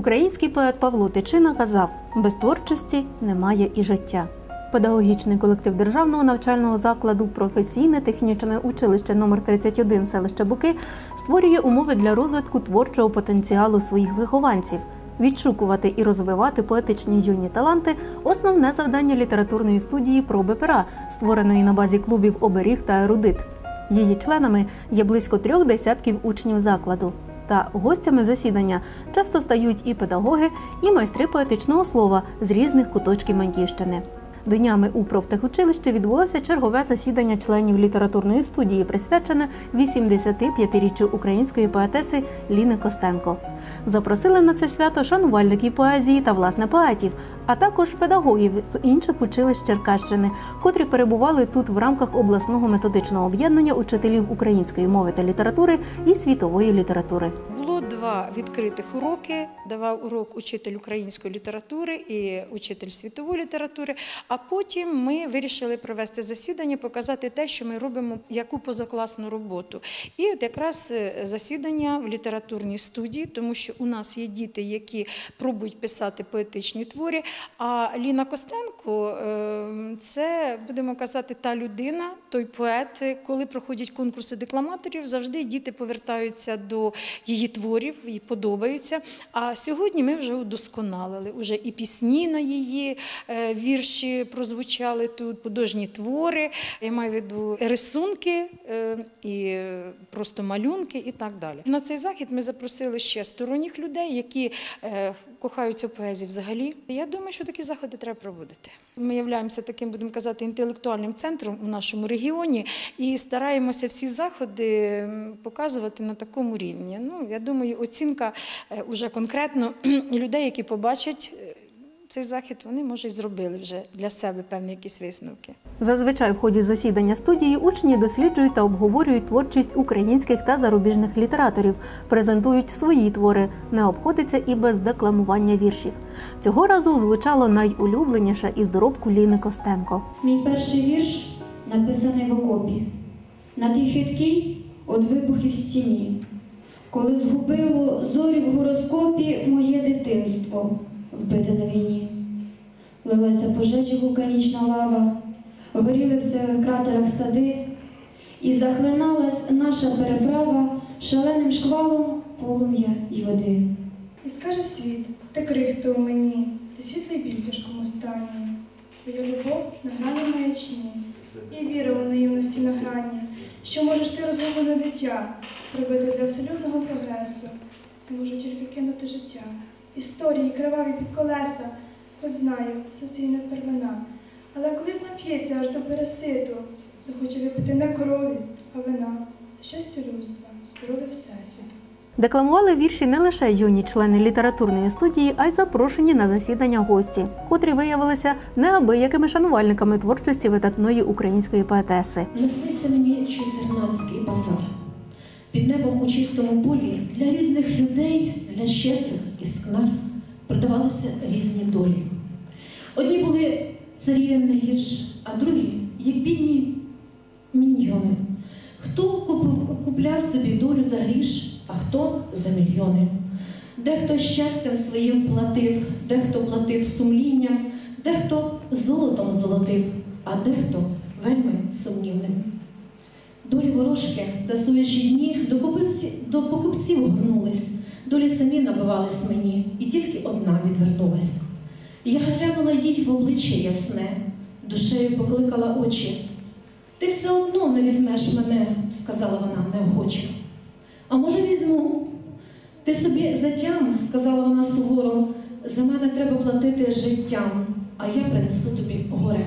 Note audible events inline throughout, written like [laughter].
Український поет Павло Тичина казав: без творчості немає і життя. Педагогічний колектив державного навчального закладу професійне технічне училище номер 31 селище Буки створює умови для розвитку творчого потенціалу своїх вихованців. Відшукувати і розвивати поетичні юні таланти основне завдання літературної студії проби пера, створеної на базі клубів Оберіг та Ерудит. Її членами є близько трьох десятків учнів закладу. Та гостями засідання часто стають і педагоги, і майстри поетичного слова з різних куточків Маньківщини. Днями у профтехучилищі відбулося чергове засідання членів літературної студії, присвячене 85-річчю української поетеси Ліни Костенко. Запросили на це свято шанувальників поезії та власне поетів, а також педагогів з інших училищ Черкащини, котрі перебували тут в рамках обласного методичного об'єднання учителів української мови та літератури і світової літератури. Два відкритих уроки. Давав урок учитель української літератури і учитель світової літератури. А потім ми вирішили провести засідання, показати те, що ми робимо, яку позакласну роботу. І от якраз е, засідання в літературній студії, тому що у нас є діти, які пробують писати поетичні твори. А Ліна Костенко е, це будемо казати та людина, той поет, коли проходять конкурси декламаторів, завжди діти повертаються до її творів, їй подобаються. А сьогодні ми вже удосконалили. Уже і пісні на її е, вірші прозвучали тут, художні твори. Я маю в виду рисунки е, і е, просто малюнки і так далі. На цей захід ми запросили ще сторонніх людей, які е, кохаються поезію взагалі. Я думаю, що такі заходи треба проводити. Ми являємося таким, будемо казати, інтелектуальним центром у нашому регіоні і стараємося всі заходи показувати на такому рівні. Ну, я думаю, оцінка е, уже конкретно [clears throat] людей, які побачать цей захід, вони може і зробили вже для себе певні якісь висновки. Зазвичай в ході засідання студії учні досліджують та обговорюють творчість українських та зарубіжних літераторів, презентують свої твори, не обходиться і без декламування віршів. Цього разу звучало найулюбленіше із доробку Ліни Костенко. Мій перший вірш написаний в окопі, на тій хиткій от вибухів стіні, коли згубило зорі в гороскопі моє дитинство, вбите на війні. Лилася пожежі вулканічна лава, горіли в сивих кратерах сади, і захлиналась наша переправа шаленим шквалом полум'я й води. І скаже світ, ти крихта у мені, ти світлий біль тяжкому стані. Твоя любов на грані маячні, і віра у наївності на грані, що можеш ти розгублене дитя зробити для вселюдного прогресу. Я можу тільки кинути життя. Історії криваві під колеса, хоч знаю, все це і не первина. Але колись нап'ється аж до переситу, захоче випити не крові, а вина, щастя людства, здоров'я всесвіту. Декламували вірші не лише юні члени літературної студії, а й запрошені на засідання гості, котрі виявилися неабиякими шанувальниками творчості видатної української поетеси. Наснився мені чотирнацький базар. Під небом у чистому полі для різних людей, для щедрих і скнар продавалися різні долі. Одні були царівен не гірш, а другі, як бідні міньйони. Хто купляв собі долю за гріш, а хто за мільйони. Дехто щастям своїм платив, дехто платив сумлінням, дехто золотом золотив, а дехто вельми сумнівним. Долі ворожки та суючі дні до покупців, до покупців горнулись, долі самі набивались мені, і тільки одна відвернулась. Я глянула їй в обличчя ясне, душею покликала очі. Ти все одно не візьмеш мене, сказала вона неохоче. А може, візьму? Ти собі затям, сказала вона суворо, за мене треба платити життям, а я принесу тобі горе.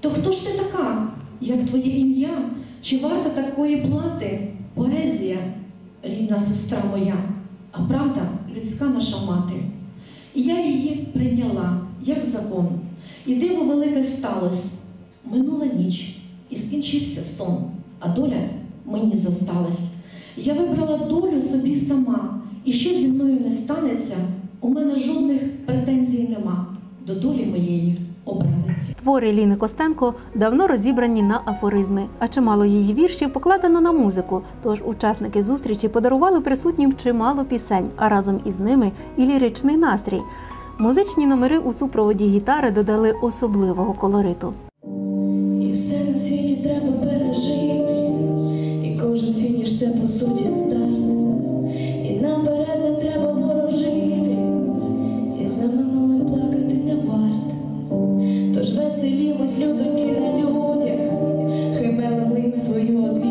То хто ж ти така, як твоє ім'я? Чи варта такої плати? Поезія, рідна сестра моя, а правда людська наша мати. І я її прийняла, як закон, і диво велике сталось. Минула ніч, і скінчився сон, а доля мені зосталась. Я вибрала долю собі сама, і що зі мною не станеться, у мене жодних претензій нема до долі моєї обраниці. Твори Ліни Костенко давно розібрані на афоризми, а чимало її віршів покладено на музику. Тож учасники зустрічі подарували присутнім чимало пісень, а разом із ними і ліричний настрій. Музичні номери у супроводі гітари додали особливого колориту. І все на світі треба пережити, і кожен фініш це по суті веселімось, людоньки на людях, хай мелем свою одвічну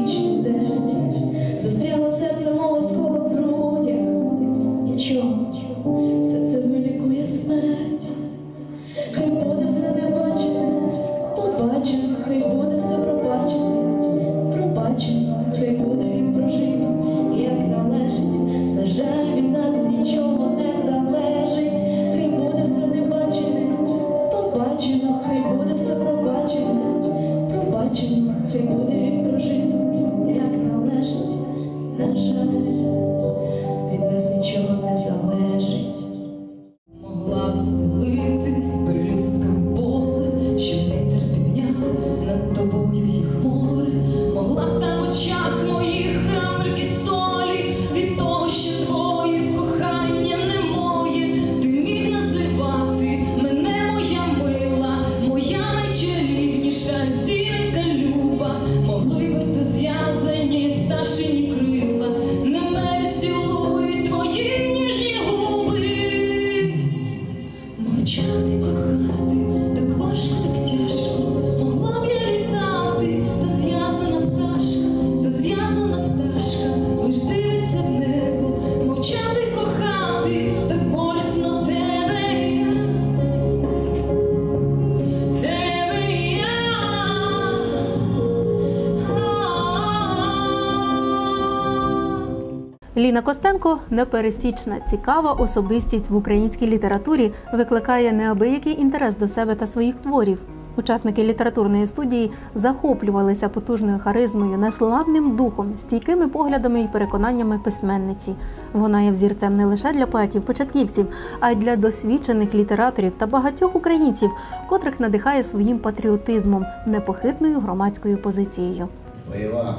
Ліна Костенко непересічна, цікава особистість в українській літературі, викликає неабиякий інтерес до себе та своїх творів. Учасники літературної студії захоплювалися потужною харизмою, неслабним духом, стійкими поглядами і переконаннями письменниці. Вона є взірцем не лише для поетів-початківців, а й для досвідчених літераторів та багатьох українців, котрих надихає своїм патріотизмом, непохитною громадською позицією. бойова,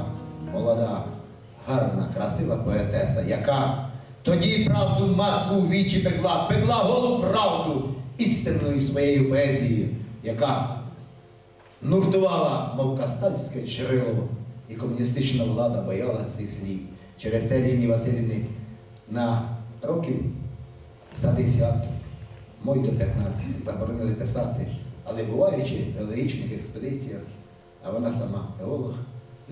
молода, гарна, красива поетеса, яка тоді правду матку в вічі пекла, пекла голу правду істинною своєю поезією, яка нуртувала, мов кастальське джерело, і комуністична влада боялась цих слів. Через те Лінії Васильівни на років за десяток, мой до 15, заборонили писати, але буваючи в експедиціях, а вона сама геолог,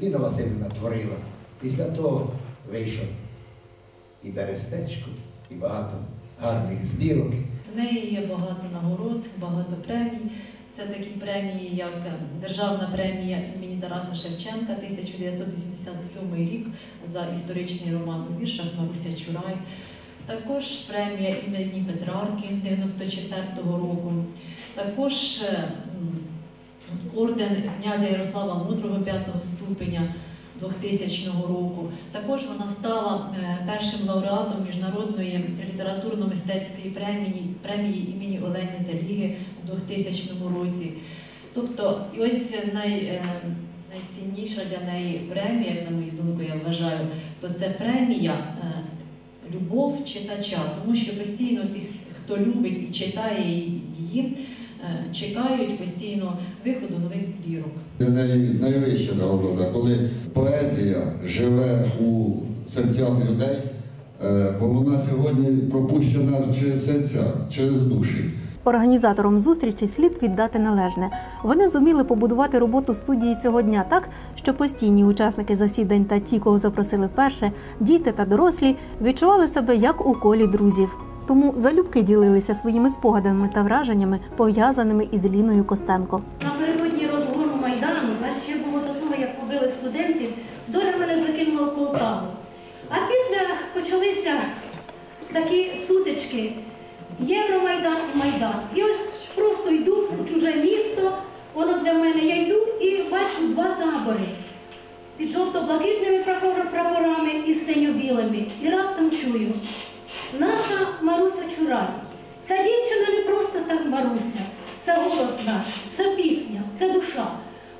Ліна Васильівна творила. Після того вийшов і Берестечко, і багато гарних збірок. В неї є багато нагород, багато премій. Це такі премії, як Державна премія імені Тараса Шевченка 1987 рік за історичний роман у віршах Маруся Чурай. Також премія імені Петрарки 94-го року. Також орден князя Ярослава Мудрого 5-го ступеня 2000 року. Також вона стала е, першим лауреатом міжнародної літературно-мистецької премії, премії імені Олени Теліги у 2000 році. Тобто, і ось най, е, найцінніша для неї премія, як на мою думку, я вважаю, то це премія е, любов читача, тому що постійно тих, хто любить і читає її, чекають постійно виходу нових збірок. Це найвища нагорода, коли поезія живе у серцях людей, е, бо вона сьогодні пропущена через серця, через душі. Організаторам зустрічі слід віддати належне. Вони зуміли побудувати роботу студії цього дня так, що постійні учасники засідань та ті, кого запросили вперше, діти та дорослі, відчували себе як у колі друзів. Тому залюбки ділилися своїми спогадами та враженнями, пов'язаними із Ліною Костенко. Напередодні розгону Майдану, а ще було до того, як побили студентів, доля мене закинула в Полтаву. А після почалися такі сутички Євромайдан і Майдан. І ось просто йду у чуже місто, воно для мене, я йду і бачу два табори під жовто-блакитними прапорами і синьо-білими. І раптом чую, наша Маруся Чурай. Ця дівчина не просто так Маруся. це голос наш, це пісня, це душа.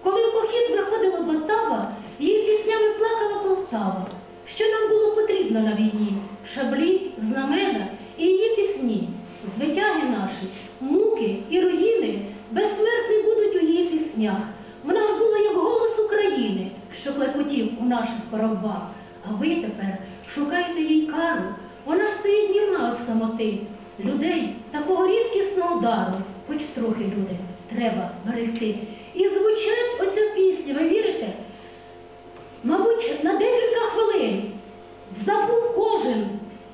Коли в похід виходила Батава, її піснями плакала Полтава. Що нам було потрібно на війні? Шаблі, знамена і її пісні, звитяги наші, муки і руїни безсмертні будуть у її піснях. Вона ж була як голос України, що клекотів у наших коробах. А ви тепер шукаєте їй кару. Вона ж стоїть німна від самоти. Людей такого рідкісного дару, хоч трохи люди, треба І звучать оця пісня, ви вірите? Мабуть, на декілька хвилин забув кожен,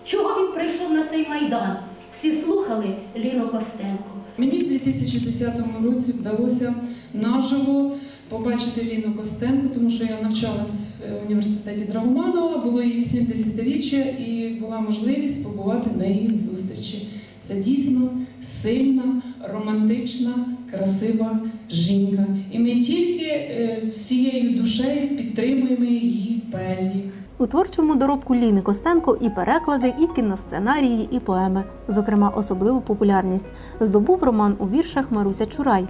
чого він прийшов на цей майдан. Всі слухали Ліну Костенко. Мені в 2010 році вдалося наживо побачити Ліну Костенко, тому що я навчалась в університеті Драгоманова, було її 80-річчя і була можливість побувати на її зустрічі. Це дійсно сильна, романтична, красива жінка. І ми тільки е, всією душею підтримуємо її поезію. У творчому доробку Ліни Костенко і переклади, і кіносценарії, і поеми. Зокрема, особливу популярність здобув роман у віршах Маруся Чурай.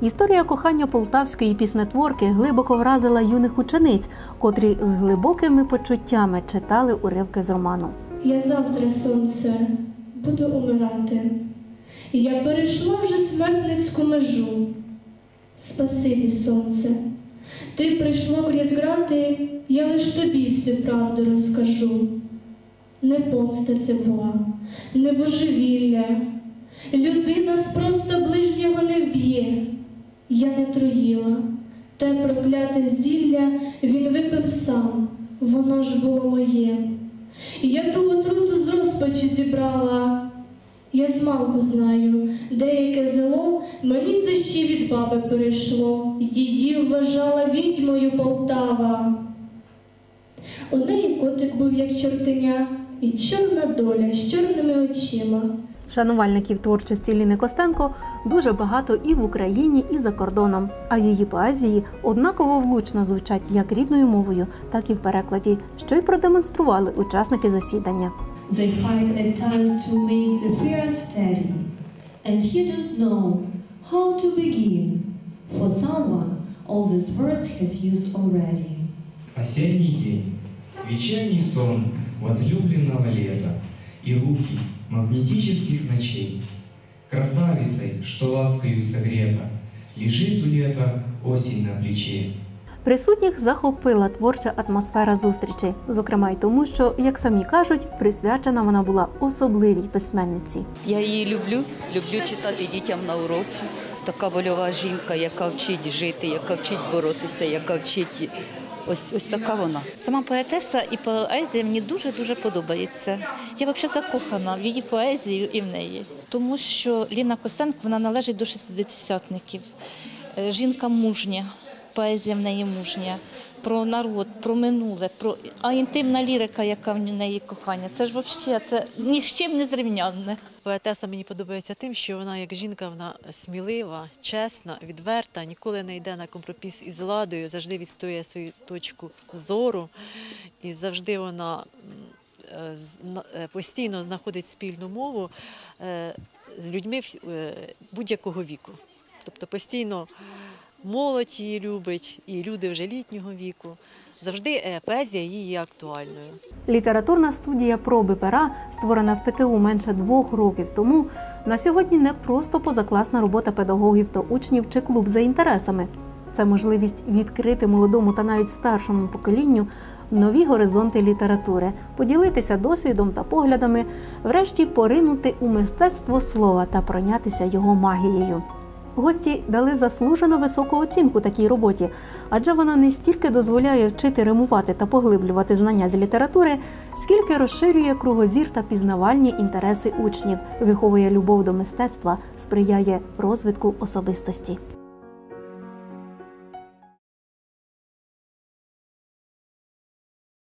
Історія кохання полтавської піснетворки глибоко вразила юних учениць, котрі з глибокими почуттями читали уривки з роману. Я завтра, сонце, буду умирати. Я перейшла вже смертницьку межу. Спасибі, сонце. Ти прийшло крізь грати, я лиш тобі всю правду розкажу. Не помста це була, не божевілля. Людина з просто ближнього не вб'є. Я не троїла, те прокляте зілля він випив сам, воно ж було моє. Я ту отруту з розпачі зібрала. Я змалку знаю, деяке зело мені це ще від баби перейшло. Її вважала відьмою Полтава. У неї котик був як чортеня, і чорна доля з чорними очима. Шанувальників творчості Ліни Костенко дуже багато і в Україні, і за кордоном. А її поезії однаково влучно звучать як рідною мовою, так і в перекладі, що й продемонстрували учасники засідання. They fight at times to make the fear steady, and you don't know how to begin. For someone, all these words has used already. Осенний день, вечерний сон возлюбленного лета и руки магнетических ночей. Красавицей, что ласкою согрета, лежит у лета осень на плече. Присутніх захопила творча атмосфера зустрічі, зокрема й тому, що, як самі кажуть, присвячена вона була особливій письменниці. Я її люблю, люблю читати дітям на уроці. Така вольова жінка, яка вчить жити, яка вчить боротися, яка вчить. Ось ось така вона. Сама поетеса і поезія мені дуже дуже подобається. Я взагалі закохана в її поезію і в неї, тому що Ліна Костенко вона належить до шестидесятників. Е, Жінка мужня, поезія в неї мужня. Про народ, про минуле, про а інтимна лірика, яка в неї кохання. Це ж взагалі це ні з чим не зрівнянне. Поетеса мені подобається тим, що вона як жінка, вона смілива, чесна, відверта, ніколи не йде на компроміс із владою, завжди відстоює свою точку зору, і завжди вона е, е, постійно знаходить спільну мову е, з людьми будь-якого віку. Тобто постійно молодь її любить, і люди вже літнього віку. Завжди е, поезія її є актуальною. Літературна студія проби пера, створена в ПТУ менше двох років тому, на сьогодні не просто позакласна робота педагогів та учнів чи клуб за інтересами. Це можливість відкрити молодому та навіть старшому поколінню нові горизонти літератури, поділитися досвідом та поглядами, врешті поринути у мистецтво слова та пройнятися його магією. Гості дали заслужено високу оцінку такій роботі, адже вона не стільки дозволяє вчити римувати та поглиблювати знання з літератури, скільки розширює кругозір та пізнавальні інтереси учнів, виховує любов до мистецтва, сприяє розвитку особистості.